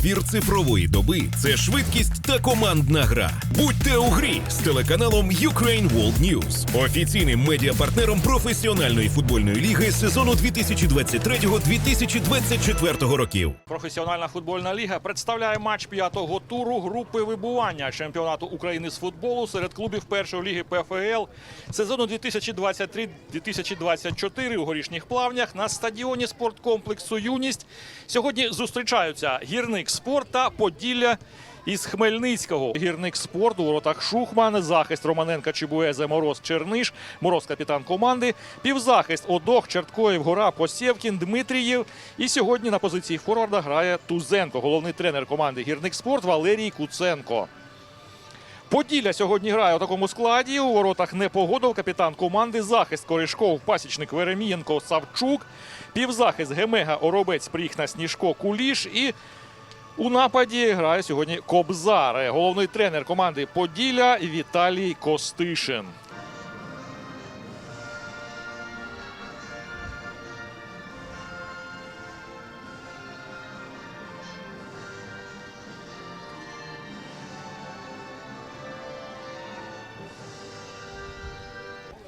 Ефір цифрової доби це швидкість та командна гра. Будьте у грі з телеканалом Ukraine World News, офіційним медіапартнером професіональної футбольної ліги сезону 2023-2024 років. Професіональна футбольна ліга представляє матч п'ятого туру групи вибування чемпіонату України з футболу серед клубів першої ліги ПФЛ сезону 2023-2024 у горішніх плавнях на стадіоні спорткомплексу Юність. Сьогодні зустрічаються гірник спорт та Поділля. Із Хмельницького гірник спорт у воротах Шухман, захист Романенка Чебуезе, Мороз Черниш, Мороз капітан команди, півзахист Одох, Черткоєв, Гора, Посєвкін, Дмитрієв. І сьогодні на позиції форварда грає Тузенко, головний тренер команди гірник спорт Валерій Куценко. Поділля сьогодні грає у такому складі. У воротах Непогодов, капітан команди, захист Коришков, пасічник Веремієнко, Савчук, півзахист Гемега, Оробець, Пріхна, Сніжко, Куліш і у нападі грає сьогодні Кобзар, головний тренер команди Поділля Віталій Костишин.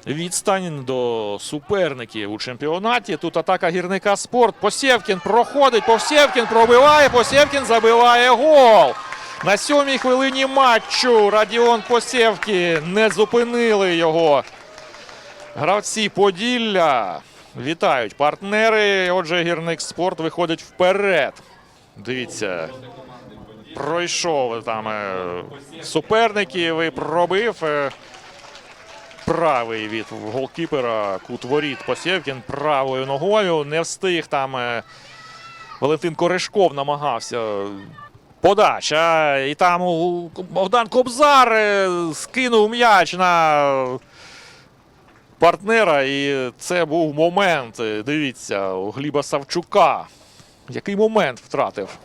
Відстань до суперників у чемпіонаті. Тут атака гірника спорт. Посєвкін проходить. Посєвкін пробиває. Посєвкін забиває гол. На сьомій хвилині матчу Радіон Посєвкін не зупинили його. Гравці Поділля вітають партнери. Отже, гірник спорт виходить вперед. Дивіться, пройшов там е, суперників і пробив. Правий від голкіпера кут воріт Посєвкін правою ногою. Не встиг там е, Валентин Корешков намагався. Подача. І там Богдан Кобзар е, скинув м'яч на партнера. І це був момент. е, Дивіться, у Гліба Савчука. Який момент втратив?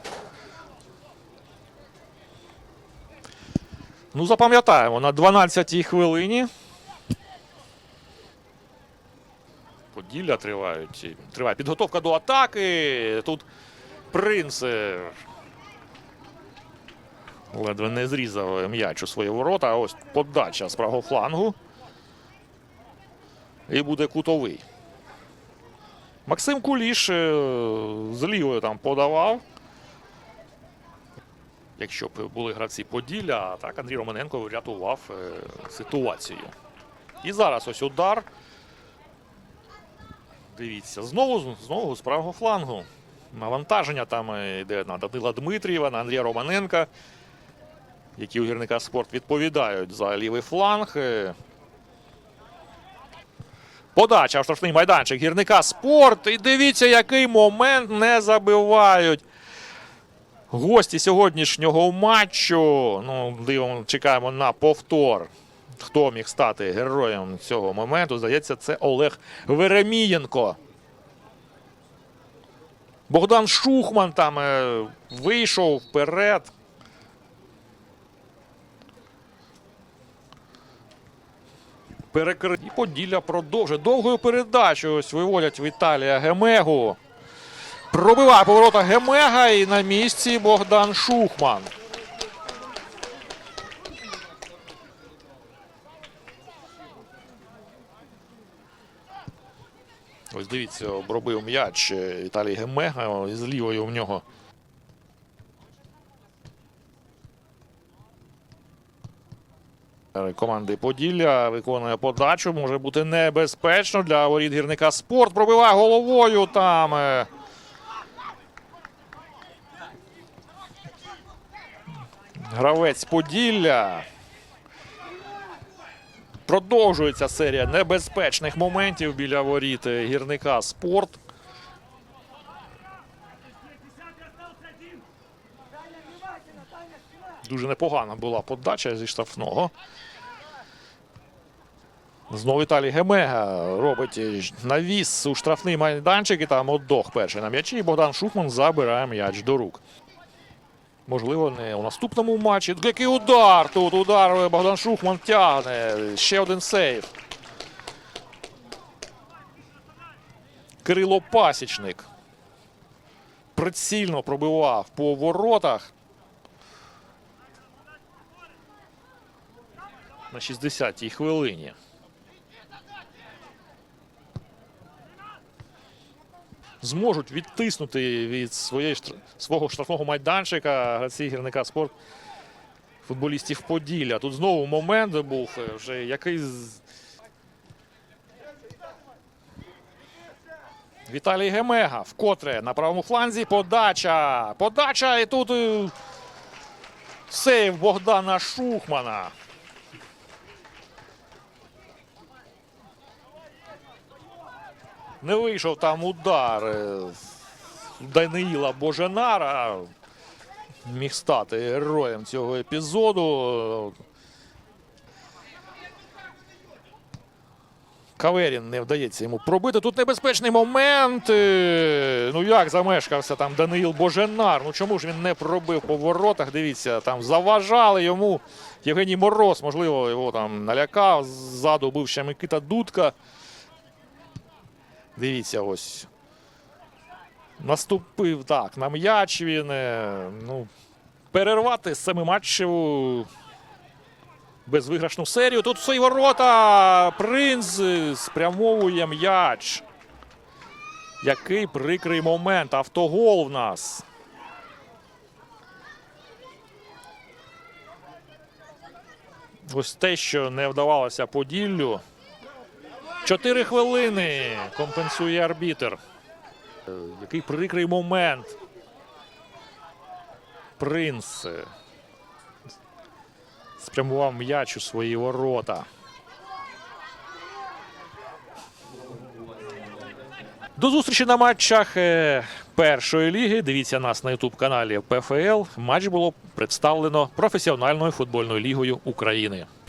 Ну, запам'ятаємо, на 12-й хвилині Поділля тривають. Триває підготовка до атаки. Тут принц ледве не зрізав м'яч у свої ворота. Ось подача з правого флангу. І буде кутовий. Максим Куліш е, з лівою там подавав. Якщо б були гравці Поділля, так Андрій Романенко врятував е, ситуацію. І зараз ось удар. Дивіться, знову знову з правого флангу. Навантаження там е, йде на Данила Дмитрієва, на Андрія Романенка, які у гірника спорт відповідають за лівий фланг. Е, Подача в штрафний майданчик гірника спорт. І дивіться, який момент не забивають. Гості сьогоднішнього матчу. Ну, дивимо, чекаємо на повтор. Хто міг стати героєм цього моменту? Здається, це Олег Веремієнко. Богдан Шухман там е, вийшов вперед. Перекрит. І Поділля продовжує. Довгою передачею ось виводять Віталія Гемегу. Пробиває поворота Гемега і на місці Богдан Шухман. Ось дивіться, обробив м'яч е, Віталій Гемега з лівою в нього. Е, Команди Поділля виконує подачу. Може бути небезпечно для воріт гірника спорт. Пробиває головою там. е. Гравець Поділля. Продовжується серія небезпечних моментів біля воріт гірника спорт. Дуже непогана була подача зі штрафного. Знову Віталій Гемега робить навіс у штрафний майданчик і там отдох перший на м'ячі. Богдан Шухман забирає м'яч до рук. Можливо, не у наступному матчі. Який удар тут. Удар Богдан Шухман тягне. Ще один сейв. Кирило Пасічник. прицільно пробивав по воротах. На 60-й хвилині. Зможуть відтиснути від своєї свого штрафного майданчика гравці гірника спорт футболістів Поділля. Тут знову момент був е, вже який. Віталій Гемега вкотре на правому фланзі. Подача. Подача. І тут е, сейв Богдана Шухмана. Не вийшов там удар е, Даниїла Боженара. Міг стати героєм цього епізоду. Каверін не вдається йому пробити. Тут небезпечний момент. Е, Ну як замешкався там Даниїл Боженар. Ну чому ж він не пробив по воротах? Дивіться, там заважали йому. Євгеній Мороз, можливо, його там налякав. Ззаду був ще Микита Дудка. Дивіться, ось. Наступив так на м'яч він. е, Ну, перервати семиматчеву безвиграшну серію. Тут свої ворота принц е, спрямовує м'яч. Який прикрий момент. Автогол в нас. Ось те, що не вдавалося Поділлю. Чотири хвилини компенсує арбітер. Який прикрий момент. Принц спрямував м'яч у свої ворота. До зустрічі на матчах е, першої ліги. Дивіться нас на ютуб каналі ПФЛ. Матч було представлено професіональною футбольною лігою України.